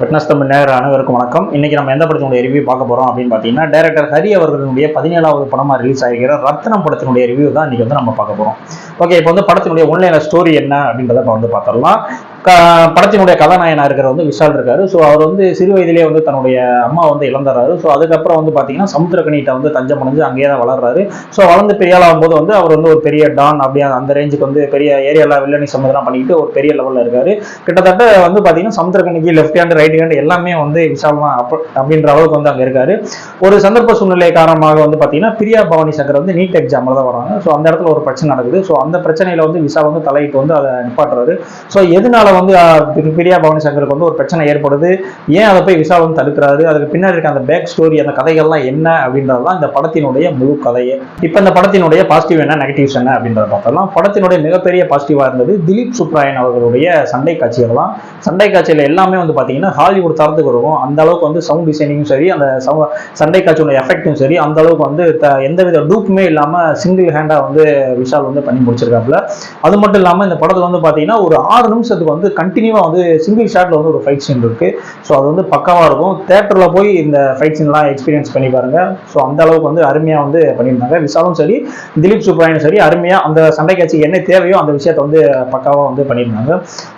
Fitness Tamil நேர அனைவருக்கும் வணக்கம். இன்னைக்கு நம்ம எந்த படத்தினுடைய ரிவ்யூ பார்க்க போறோம் அப்படின்னு பார்த்தீங்கன்னா டேரக்டர் ஹரி அவர்களுடைய பதினேழாவது படமா ரிலீஸ் ஆகிற ரத்னம் படத்தினுடைய ரிவ்யூ தான் இன்னைக்கு வந்து நம்ம பார்க்க போறோம். ஓகே இப்போ வந்து படத்தினுடைய ஒன்லைன ஸ்டோரி என்ன அப்படின்றத இப்போ வந்து பார்த்துடலாம். படத்தினுடைய கதாநாயகனா இருக்கிற வந்து விஷால் இருக்காரு. ஸோ அவர் வந்து சிறு வயதிலே வந்து தன்னுடைய அம்மா வந்து இழந்துறாரு ஸோ அதுக்கப்புறம் வந்து பார்த்தீங்கன்னா சமுத்திரக்கணிட்ட வந்து தஞ்சம் அடைஞ்சு அங்கேயே தான் வளர்றாரு. ஸோ வளர்ந்து பெரிய போது வந்து அவர் வந்து ஒரு பெரிய டான் அப்படியே அந்த ரேஞ்சுக்கு வந்து பெரிய ஏரியாவில் வில்லணி சம்மதம் பண்ணிக்கிட்டு ஒரு பெரிய லெவலில் இருக்காரு. கிட்டத்தட்ட வந்து பார்த்தீங்கன்னா சமுத்திரக்கணிக்கு லெஃப்ட் ஹேண்ட் ரைட் ஹேண்ட் எல்லாமே வந்து விஷால் தான் அப்படின்ற அளவுக்கு வந்து அங்கே இருக்காரு. ஒரு சந்தர்ப்ப சூழ்நிலை காரணமாக வந்து பார்த்தீங்கன்னா பிரியா பவானி சங்கர் வந்து நீட் எக்ஸாமில் தான் வராங்க. ஸோ அந்த இடத்துல ஒரு பிரச்சனை நடக்குது. ஸோ அந்த பிரச்சனையில் வந்து விஷால் வந்து தலையிட்டு வந்து அதை நிப்பாட்டுறாரு. ஸோ எதனால வந்து பிரியா பவானி சங்கருக்கு வந்து ஒரு பிரச்சனை ஏற்படுது. ஏன் அதை போய் விஷால் வந்து தடுக்கிறாரு? அதுக்கு பின்னாடி இருக்க அந்த பேக் ஸ்டோரி அந்த கதைகள்லாம் என்ன அப்படின்றது தான் இந்த படத்தினுடைய முழு கதையே. இப்போ இந்த படத்தினுடைய பாசிட்டிவ் என்ன நெகட்டிவ்ஸ் என்ன அப்படின்றத பார்த்தலாம் படத்தினுடைய மிகப்பெரிய பாசிட்டிவாக இருந்தது திலீப் சுப்ராயன் அவர்களுடைய சண்டை காட்சிகள் தான் சண்டை காட்சியில் எல்லாமே வந்து பார்த்தீங்கன்னா ஹாலிவுட் தரத்துக்கு இருக்கும். அந்த அளவுக்கு வந்து சவுண்ட் டிசைனிங்கும் சரி அந்த சண்டை காட்சியோட எஃபெக்டும் சரி அந்த அளவுக்கு வந்து எந்த வித டூப்புமே இல்லாமல் சிங்கிள் ஹேண்டாக வந்து விஷால் வந்து பண்ணி முடிச்சிருக்காப்புல. அது மட்டும் இல்லாமல் இந்த படத்தில் வந்து பார்த்தீங்கன்னா ஒரு ஆறு நிமிஷத்துக்கு வந்து கண்டினியூவாக வந்து சிங்கிள் ஷாட்டில் வந்து ஒரு ஃபைட் சீன் இருக்குது ஸோ அது வந்து பக்காவாக இருக்கும். தேட்டரில் போய் இந்த ஃபைட் சீன்லாம் எக்ஸ்பீரியன்ஸ் பண்ணி பாருங்கள் ஸோ அந்த அளவுக்கு வந்து அருமையாக வந்து பண்ணியிருந்தாங்க. விஷாலும் சரி திலீப் சுப்ராயனும் சரி அருமையாக அந்த சண்டை காட்சி என்ன தேவையோ அந்த விஷயத்தை வந்து பக்காவாக வந்து பண்ணியிருந்தாங்க.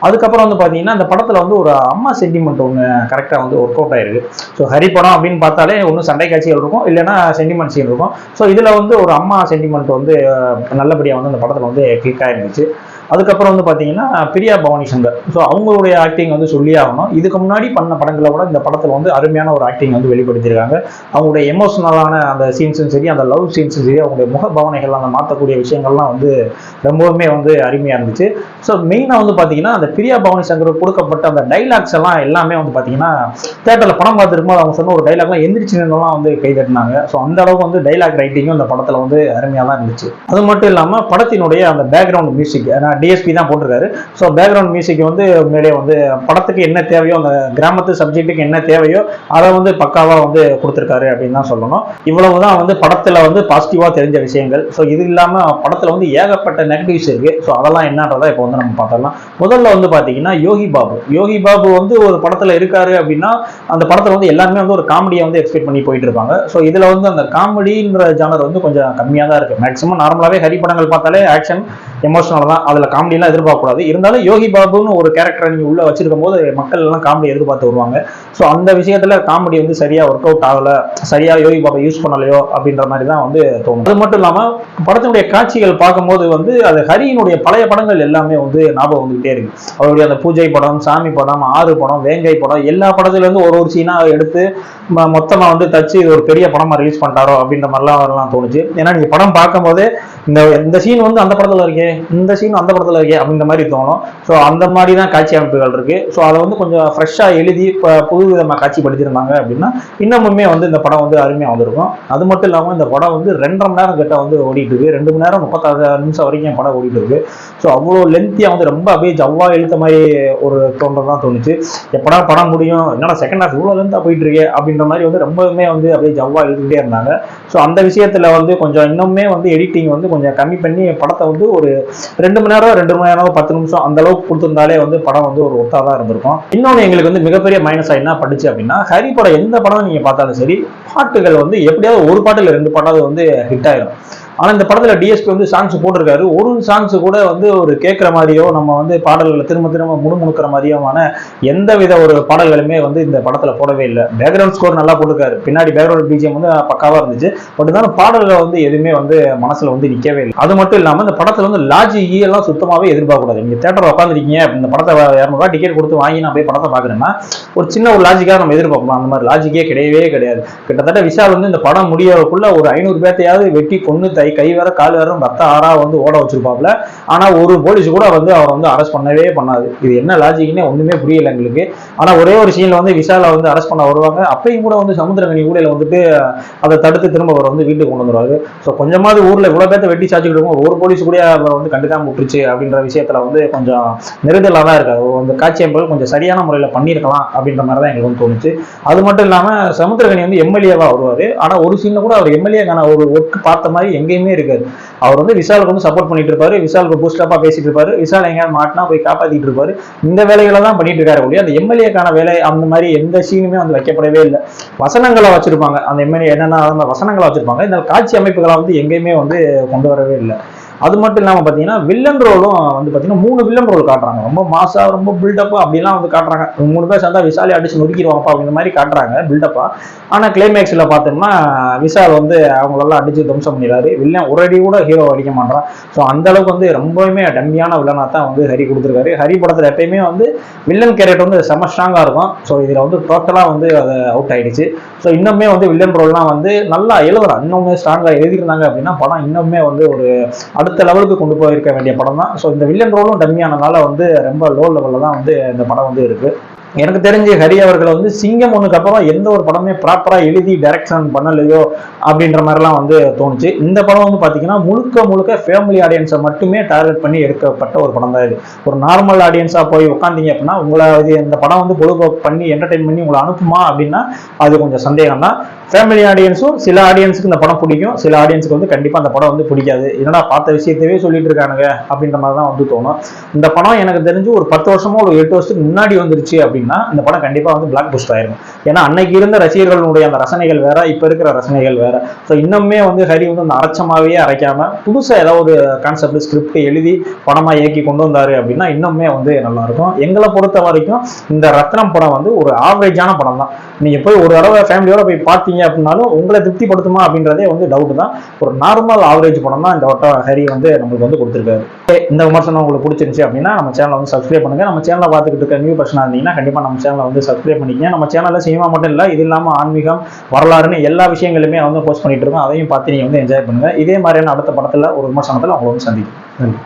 அதுக்கப்புறம் வந்து பார்த்தீங்கன்னா அந்த படத்தில் வந்து ஒரு அம்மா சென்டிமெண்ட் ஒன்று கரெக்டாக வந்து ஒர்க் அவுட் ஆயிருக்கு. ஸோ ஹரி படம் அப்படின்னு பார்த்தாலே ஒன்று சண்டை காட்சிகள் இருக்கும். இல்லைன்னா சென்டிமெண்ட் சீன் இருக்கும். ஸோ இதில் வந்து ஒரு அம்மா சென்டிமெண்ட் வந்து நல்லபடியாக வந்து அந்த படத்தில் வந்து கிளிக் ஆயிருந்துச்சு. அதுக்கப்புறம் வந்து பார்த்தீங்கன்னா பிரியா பவானி சங்கர் ஸோ அவங்களுடைய ஆக்டிங் வந்து சொல்லி ஆகணும். இதுக்கு முன்னாடி பண்ண படங்களை விட இந்த படத்தில் வந்து அருமையான ஒரு ஆக்டிங் வந்து வெளிப்படுத்தியிருக்காங்க. அவங்களுடைய எமோஷனலான அந்த சீன்ஸும் சரி அந்த லவ் சீன்ஸும் சரி அவங்களுடைய முக பாவனைகள் அந்த மாற்றக்கூடிய விஷயங்கள்லாம் வந்து ரொம்பவுமே வந்து அருமையாக இருந்துச்சு. ஸோ மெயினாக வந்து பார்த்தீங்கன்னா அந்த பிரியா பவானி சங்கர் கொடுக்கப்பட்ட அந்த டைலாக்ஸ் எல்லாம் எல்லாமே வந்து பார்த்தீங்கன்னா தேட்டரில் படம் பார்த்துருக்கும்போது அவங்க சொன்ன ஒரு டைலாக்லாம் எந்திரிச்சு நின்றுலாம் வந்து கை தட்டினாங்க. ஸோ அந்த அளவுக்கு வந்து டைலாக் ரைட்டிங்கும் அந்த படத்தில் வந்து அருமையாக தான் இருந்துச்சு. அது மட்டும் இல்லாமல் படத்தினுடைய அந்த பேக்ரவுண்ட் மியூசிக் ஏன்னா டிஎஸ்பி தான் போட்டிருக்காரு. ஸோ பேக்ரவுண்ட் மியூசிக் வந்து உண்மையிலேயே வந்து படத்துக்கு என்ன தேவையோ அந்த கிராமத்து சப்ஜெக்ட்டுக்கு என்ன தேவையோ அதை வந்து பக்காவாக வந்து கொடுத்துருக்காரு அப்படின்னு தான் சொல்லணும். இவ்வளவு தான் வந்து படத்தில் வந்து பாசிட்டிவாக தெரிஞ்ச விஷயங்கள். ஸோ இது இல்லாமல் படத்தில் வந்து ஏகப்பட்ட நெகட்டிவ்ஸ் இருக்குது ஸோ அதெல்லாம் என்னன்றதை இப்போ வந்து நம்ம பார்த்தலாம் முதல்ல வந்து பார்த்தீங்கன்னா யோகி பாபு. யோகி பாபு வந்து ஒரு படத்தில் இருக்காரு அப்படின்னா அந்த படத்தில் வந்து எல்லாருமே வந்து ஒரு காமெடியை வந்து எக்ஸ்பெக்ட் பண்ணி போயிட்டு இருப்பாங்க. ஸோ இதில் வந்து அந்த காமெடின்ற ஜானர் வந்து கொஞ்சம் கம்மியாக தான் இருக்குது மேக்ஸிமம் நார்மலாகவே ஹரி படங்கள் பார்த்தாலே ஆக்ஷன் எமோஷனல் தான். அதில் காமெடியெலாம் எதிர்பார்க்கக்கூடாது. இருந்தாலும் யோகி பாபுன்னு ஒரு கேரக்டரை நீங்கள் உள்ளே வச்சிருக்கும் போது மக்கள் எல்லாம் காமெடி எதிர்பார்த்து வருவாங்க. ஸோ அந்த விஷயத்தில் காமெடி வந்து சரியாக ஒர்க் அவுட் ஆகலை. சரியாக யோகி பாபா யூஸ் பண்ணலையோ அப்படின்ற மாதிரி தான் வந்து தோணும். அது மட்டும் இல்லாமல் படத்தினுடைய காட்சிகள் பார்க்கும்போது வந்து அது ஹரியினுடைய பழைய படங்கள் எல்லாமே வந்து ஞாபகம் வந்துகிட்டே இருக்கு. அவருடைய அந்த பூஜை படம் சாமி படம் ஆறு படம் வேங்கை படம் எல்லா படத்துலேருந்து ஒரு ஒரு சீனாக எடுத்து ம- மொத்தமா வந்து தச்சு இது ஒரு பெரிய படமா ரிலீஸ் பண்ணிட்டாரோ அப்படின்ற மாதிரிலாம் வரலாம் தோணுச்சு. ஏன்னா நீங்க படம் பார்க்கும்போது இந்த இந்த சீன் வந்து அந்த படத்துல இருக்கே. இந்த சீன் அந்த படத்தில் இருக்கே அப்படின்ற மாதிரி தோணும். ஸோ அந்த மாதிரி தான் காட்சி அமைப்புகள் இருக்கு. ஸோ அதை வந்து கொஞ்சம் ஃப்ரெஷ்ஷாக எழுதி இப்போ புது விதமாக காட்சிப்படுத்தியிருந்தாங்க அப்படின்னா இன்னமுமே வந்து இந்த படம் வந்து அருமையாக வந்திருக்கும். அது மட்டும் இல்லாமல் இந்த படம் வந்து ரெண்டரை மணி நேரம் கிட்ட வந்து ஓடிட்டு இருக்கு. ரெண்டு மணி நேரம் முப்பத்தாறு நிமிஷம் வரைக்கும் படம் ஓடிட்டு இருக்கு. ஸோ அவ்வளோ லென்த்தியாக வந்து ரொம்ப அப்படியே ஜவ்வா இழுத்த மாதிரி ஒரு தோன்றது தான் தோணுச்சு. எப்படா படம் முடியும்? என்னடா செகண்ட் ஹாஃப் இவ்வளோ லென்த்தாக போயிட்டு இருக்கே அப்படின்ற மாதிரி வந்து ரொம்பவுமே வந்து அப்படியே ஜவ்வா இழுத்துக்கிட்டே இருந்தாங்க. ஸோ அந்த விஷயத்தில் வந்து கொஞ்சம் இன்னுமே வந்து எடிட்டிங் வந்து கொஞ்சம் கம்மி பண்ணி படத்தை வந்து ஒரு ரெண்டு மணி நேரம் ரெண்டு மணி நேரம் பத்து நிமிஷம் அந்த அளவுக்கு கொடுத்திருந்தாலே வந்து படம் வந்து ஒரு ஒத்தா தான் இருந்திருக்கும். இன்னொன்று எங்களுக்கு வந்து மிகப்பெரிய மைனஸ் என்ன பட்டுச்சு அப்படின்னா ஹரி படம் எந்த படம் நீங்க பார்த்தாலும் சரி பாட்டுகள் வந்து எப்படியாவது ஒரு பாட்டு இல்லை ரெண்டு பாட்டாவது வந்து ஹிட் ஆயிரும். ஆனா இந்த படத்துல டிஎஸ்பி வந்து சாங்ஸ் போட்டிருக்காரு. ஒரு சாங்ஸ் கூட வந்து ஒரு கேட்குற மாதிரியோ நம்ம வந்து பாடல்களை திரும்ப திரும்ப முணுமுணுக்கிற மாதிரியோமான எந்த வித ஒரு பாடல்களுமே வந்து இந்த படத்துல போடவே இல்லை. பேக்ரவுண்ட் ஸ்கோர் நல்லா போட்டிருக்காரு. பின்னாடி பேக்ரவுண்ட் பிஜிஎம் வந்து பக்காவா இருந்துச்சு. பட் இருந்தாலும் பாடல்கள் வந்து எதுவுமே வந்து மனசுல வந்து நிக்கவே இல்லை. அது மட்டும் இல்லாம இந்த படத்துல வந்து லாஜி e எல்லாம் சுத்தமாவே எதிர்பார்க்க கூடாது நீங்க தேட்டர் உட்காந்துருக்கீங்க இந்த படத்தை இரநூறுவா டிக்கெட் கொடுத்து வாங்கி நான் போய் படத்தை பாக்குறேன்னா ஒரு சின்ன ஒரு லாஜிக்காக நம்ம எதிர்பார்க்கலாம் அந்த மாதிரி லாஜிக்கே கிடையவே கிடையாது. கிட்டத்தட்ட விஷால் வந்து இந்த படம் முடியறதுக்குள்ள ஒரு ஐநூறு பேர்த்தையாவது வெட்டி கொண்டு கை கை வேற கால் வேற ரத்த ஆறா வந்து ஓட வச்சிருப்பாப்ல ஆனா ஒரு போலீஸ் கூட வந்து அவரை வந்து அரெஸ்ட் பண்ணவே பண்ணாது. இது என்ன லாஜிக்னே ஒண்ணுமே புரியல எங்களுக்கு. ஆனா ஒரே ஒரு சீன்ல வந்து விஷாலை வந்து அரெஸ்ட் பண்ண வருவாங்க. அப்பயும் கூட வந்து சமுத்திரகனி ஊழல வந்துட்டு அதை தடுத்து திரும்ப அவர் வந்து வீட்டுக்கு கொண்டு வந்துருவாரு. ஸோ கொஞ்சமாவது ஊர்ல இவ்வளவு பேர்த்த வெட்டி சாச்சுக்கிட்டு இருக்கும் ஒரு போலீஸ் கூட அவரை வந்து கண்டுக்காம விட்டுருச்சு அப்படின்ற விஷயத்துல வந்து கொஞ்சம் நெருடலாக தான் இருக்காது அந்த காட்சி அமைப்புகள் கொஞ்சம் சரியான முறையில் பண்ணியிருக்கலாம் அப்படின்ற மாதிரி தான் எங்களுக்கு வந்து தோணுச்சு. அது மட்டும் இல்லாம சமுத்திரகனி வந்து எம்எல்ஏவா வருவாரு. ஆனா ஒரு சீன்ல கூட அவர் எம்எல்ஏக்கான ஒரு ஒர்க் பார்த்த மாதிரி எங்கேயுமே எங்கேயுமே இருக்காது. அவர் வந்து விஷாலுக்கு வந்து சப்போர்ட் பண்ணிட்டு இருப்பாரு விஷாலுக்கு பூஸ்டப்பா பேசிட்டு இருப்பாரு விஷால் எங்கேயாவது மாட்டினா போய் காப்பாத்திட்டு இருப்பாரு இந்த வேலைகளை தான் பண்ணிட்டு இருக்காரு ஒழிய அந்த எம்எல்ஏக்கான வேலை அந்த மாதிரி எந்த சீனுமே வந்து வைக்கப்படவே இல்லை. வசனங்களை வச்சிருப்பாங்க. அந்த எம்எல்ஏ என்னென்ன வசனங்களை வச்சிருப்பாங்க. இந்த காட்சி அமைப்புகளை வந்து எங்கேயுமே வந்து கொண்டு வரவே இல்லை. அது மட்டும் இல்லாமல் பார்த்தீங்கன்னா வில்லன் ரோலும் வந்து பார்த்தீங்கன்னா மூணு வில்லன் ரோல் காட்டுறாங்க. ரொம்ப மாசா ரொம்ப பில்டப் அப்படிலாம் வந்து காட்டுறாங்க. மூணு பேர் சேர்ந்தா விசாலி அடிச்சு நொறுக்கிடுவாங்கப்பா அப்படிங்கிற மாதிரி காட்டுறாங்க பில்டப்பா ஆனால் கிளைமேக்ஸில் பார்த்தோம்னா விசால் வந்து அவங்களெல்லாம் அடிச்சு துவம்சம் பண்ணிடுறாரு. வில்லன் ஒரு அடி கூட ஹீரோ அடிக்க மாட்டான் ஸோ அந்த அளவுக்கு வந்து ரொம்பவுமே டம்மியான வில்லனாக தான் வந்து ஹரி கொடுத்துருக்காரு. ஹரி படத்தில் எப்பயுமே வந்து வில்லன் கேரக்டர் வந்து செம ஸ்ட்ராங்காக இருக்கும். ஸோ இதில் வந்து டோட்டலாக வந்து அது அவுட் ஆயிடுச்சு. ஸோ இன்னுமே வந்து வில்லன் ரோல்லாம் வந்து நல்லா எழுதுறான். இன்னுமே ஸ்ட்ராங்காக எழுதியிருந்தாங்க அப்படின்னா படம் இன்னுமே வந்து ஒரு அடுத்த லெவலுக்கு கொண்டு போயிருக்க வேண்டிய படம் தான் ஸோ இந்த வில்லன் ரோலும் டம்மியானனால வந்து ரொம்ப லோ லெவலில் தான் வந்து இந்த படம் வந்து இருக்கு. எனக்கு தெரிஞ்சு ஹரி அவர்களை வந்து சிங்கம் ஒன்றுக்கு அப்புறம் எந்த ஒரு படமே ப்ராப்பராக எழுதி டைரக்ஷன் பண்ணலையோ அப்படின்ற மாதிரிலாம் வந்து தோணுச்சு. இந்த படம் வந்து பார்த்தீங்கன்னா முழுக்க முழுக்க ஃபேமிலி ஆடியன்ஸை மட்டுமே டார்கெட் பண்ணி எடுக்கப்பட்ட ஒரு படம் தான் இது. ஒரு நார்மல் ஆடியன்ஸாக போய் உட்காந்தீங்க அப்படின்னா உங்களை இது இந்த படம் வந்து பொழுதுபோக்கு பண்ணி என்டர்டைன் பண்ணி உங்களை அனுப்புமா அப்படின்னா அது கொஞ்சம் சந்தேகம் தான் ஃபேமிலி ஆடியன்ஸும் சில ஆடியன்ஸுக்கு இந்த படம் பிடிக்கும். சில ஆடியன்ஸுக்கு வந்து கண்டிப்பாக அந்த படம் வந்து பிடிக்காது. என்னடா பார்த்த விஷயத்தவே சொல்லிட்டு இருக்கானுங்க அப்படின்ற மாதிரி தான் வந்து தோணும். இந்த படம் எனக்கு தெரிஞ்சு ஒரு பத்து வருஷமோ ஒரு எட்டு வருஷத்துக்கு முன்னாடி வந்துருச்சு அப்படின்னா இந்த படம் கண்டிப்பாக வந்து பிளாக் புஸ்ட் ஆயிருக்கும் ஏன்னா அன்னைக்கு இருந்த ரசிகர்களுடைய அந்த ரசனைகள் வேற இப்போ இருக்கிற ரசனைகள் வேற. ஸோ இன்னுமே வந்து ஹரி வந்து அந்த அரைச்சமாவே அரைக்காம புதுசாக ஏதாவது ஒரு கான்செப்ட் ஸ்கிரிப்ட் எழுதி படமாக இயக்கி கொண்டு வந்தாரு அப்படின்னா இன்னுமே வந்து நல்லா இருக்கும் எங்களை பொறுத்த வரைக்கும் இந்த ரத்னம் படம் வந்து ஒரு ஆவரேஜான படம் தான் நீங்கள் போய் ஒரு தடவை ஃபேமிலியோட போய் பார்த்தீங்க அப்படின்னாலும் உங்களை திருப்திப்படுத்துமா அப்படின்றதே வந்து டவுட் தான். ஒரு நார்மல் ஆவரேஜ் படம் தான் இந்த வட்டம் ஹரி வந்து நம்மளுக்கு வந்து கொடுத்துருக்காரு. இந்த விமர்சனம் உங்களுக்கு பிடிச்சிருந்துச்சு அப்படின்னா நம்ம சேனலை வந்து சப்ஸ்கிரைப் பண்ணுங்க. நம்ம சேனலை பார்த்துக்கிட்டு இருக்க நியூ பர்சனாக இருந்தீங்கன்னா கண்டிப்பாக நம்ம சேனலை வந்து சப்ஸ்கிரைப் பண்ணிக்கங்க. நம்ம சேனலில் சினிமா மட்டும் இல்லை இது இல்லாமல் ஆன்மீகம் வரலாறுன்னு எல்லா விஷயங்களுமே வந்து போஸ்ட் பண்ணிட்டு இருக்கோம். அதையும் பார்த்து நீங்கள் வந்து என்ஜாய் பண்ணுங்க. இதே மாதிரியான அடுத்த படத்தில் ஒரு விமர்சனத்தில் அவங்களை வந்து சந்திக்கும் நன்றி.